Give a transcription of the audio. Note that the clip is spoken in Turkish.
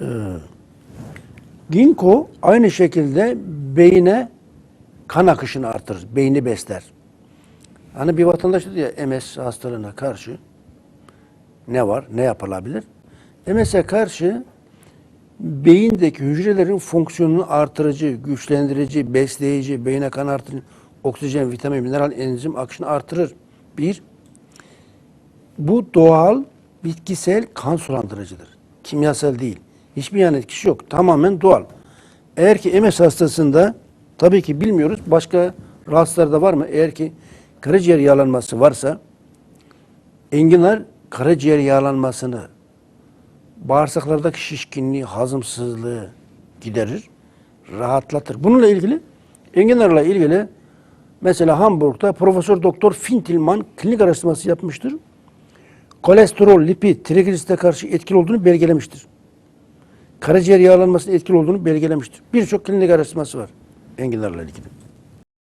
Ee, ginkgo aynı şekilde beyine kan akışını artırır, beyni besler. Hani bir vatandaş dedi ya MS hastalığına karşı ne var, ne yapılabilir? MS'e karşı beyindeki hücrelerin fonksiyonunu artırıcı, güçlendirici, besleyici, beyine kan artırıcı, oksijen, vitamin, mineral, enzim akışını artırır. Bir, bu doğal, bitkisel kan sulandırıcıdır. Kimyasal değil. Hiçbir yan etkisi yok. Tamamen doğal. Eğer ki MS hastasında tabii ki bilmiyoruz. Başka rahatsızlarda var mı? Eğer ki karaciğer yağlanması varsa enginar karaciğer yağlanmasını bağırsaklardaki şişkinliği, hazımsızlığı giderir, rahatlatır. Bununla ilgili enginarla ilgili mesela Hamburg'da Profesör Doktor Fintilman klinik araştırması yapmıştır. Kolesterol, lipid, trigliseride karşı etkili olduğunu belgelemiştir. Karaciğer yağlanmasının etkili olduğunu belgelemiştir. Birçok klinik araştırması var enginarla ilgili.